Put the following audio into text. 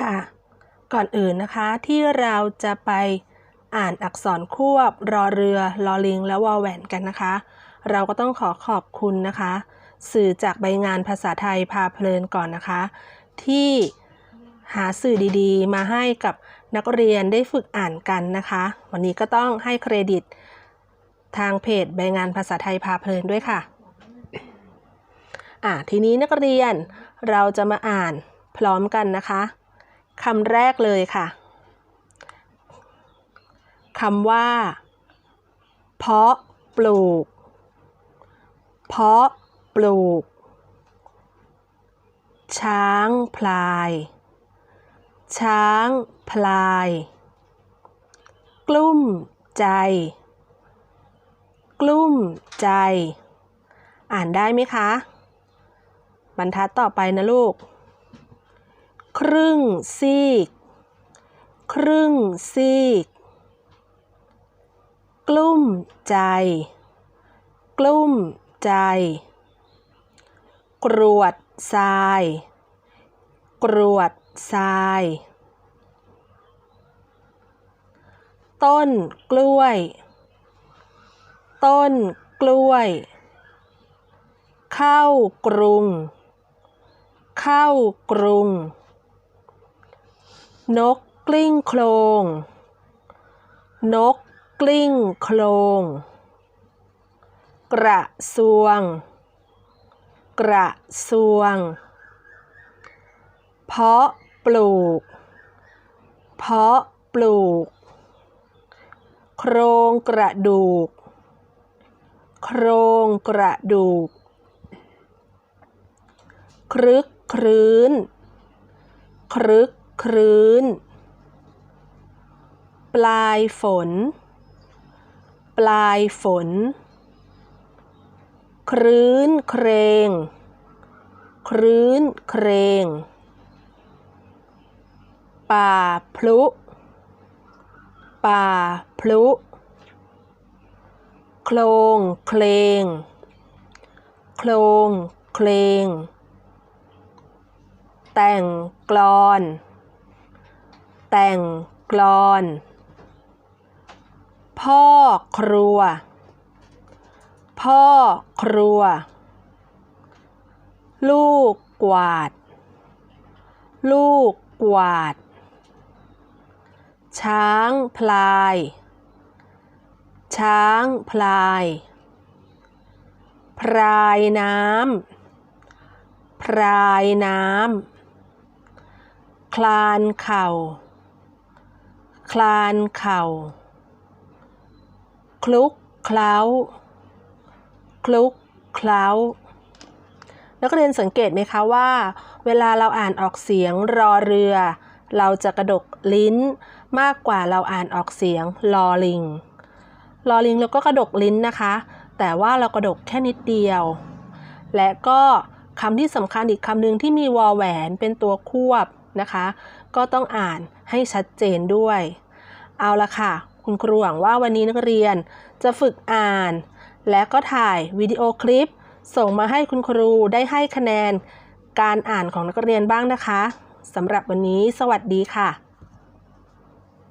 ค่ะ ก่อนอื่นนะคะที่เราจะไปอ่านอักษรควบ รอเรือลอลิง และวอแหวนกันนะคะ เราก็ต้องขอขอบคุณนะคะ สื่อจากใบงานภาษาไทยพาเพลินก่อนนะคะ ที่หาสื่อดีๆ มาให้กับนักเรียนได้ฝึกอ่านกันนะคะ วันนี้ก็ต้องให้เครดิตทางเพจใบงานภาษาไทยพาเพลินด้วยค่ะอะ ทีนี้นักเรียนเราจะมาอ่านพร้อมกันนะคะ คำแรกเลยค่ะคำว่า เพาะปลูก เพาะปลูก ช้างพลาย ช้างพลาย กลุ้มใจ กลุ้มใจ อ่านได้ไหมคะ บรรทัดต่อไปนะลูก ครึ่งซีก ครึ่งซีก กลุ้มใจ กลุ้มใจ กรวดทราย กรวดทราย ต้นกล้วย ต้นกล้วย เข้ากรุง เข้ากรุง นกกลิ้งโคลง นกกลิ้งโคลง กระทรวง กระทรวง เพาะปลูก เพาะปลูก โครงกระดูก โครงกระดูก ครึกครื้น ครึก ครื้น ปลายฝน ปลายฝน ครื้นเครง ครื้นเครง ป่าพลุ ป่าพลุ โคลงเคลง โคลงเคลงแต่งกลอน แต่งกลอน พ่อครัว พ่อครัว ลูกกวาด ลูกกวาด ช้างพลาย ช้างพลาย พรายน้ำพรายน้ำคลานเข่า คลานเข่า คลุกเคล้า คลุกเคล้า นักเรียนสังเกตไหมคะว่า เวลาเราอ่านออกเสียงรอเรือ เราจะกระดกลิ้นมากกว่าเราอ่านออกเสียงลอลิง ลอลิงเราก็กระดกลิ้นนะคะ แต่ว่าเรากระดกแค่นิดเดียว และก็คำที่สำคัญอีกคำหนึ่งที่มีวอแหวนเป็นตัวควบ นะคะ ก็ต้องอ่านให้ชัดเจนด้วย เอาละค่ะ คุณครูหวังว่าวันนี้นักเรียนจะฝึกอ่าน และก็ถ่ายวิดีโอคลิป ส่งมาให้คุณครูได้ให้คะแนน การอ่านของนักเรียนบ้างนะคะสำหรับวันนี้สวัสดีค่ะ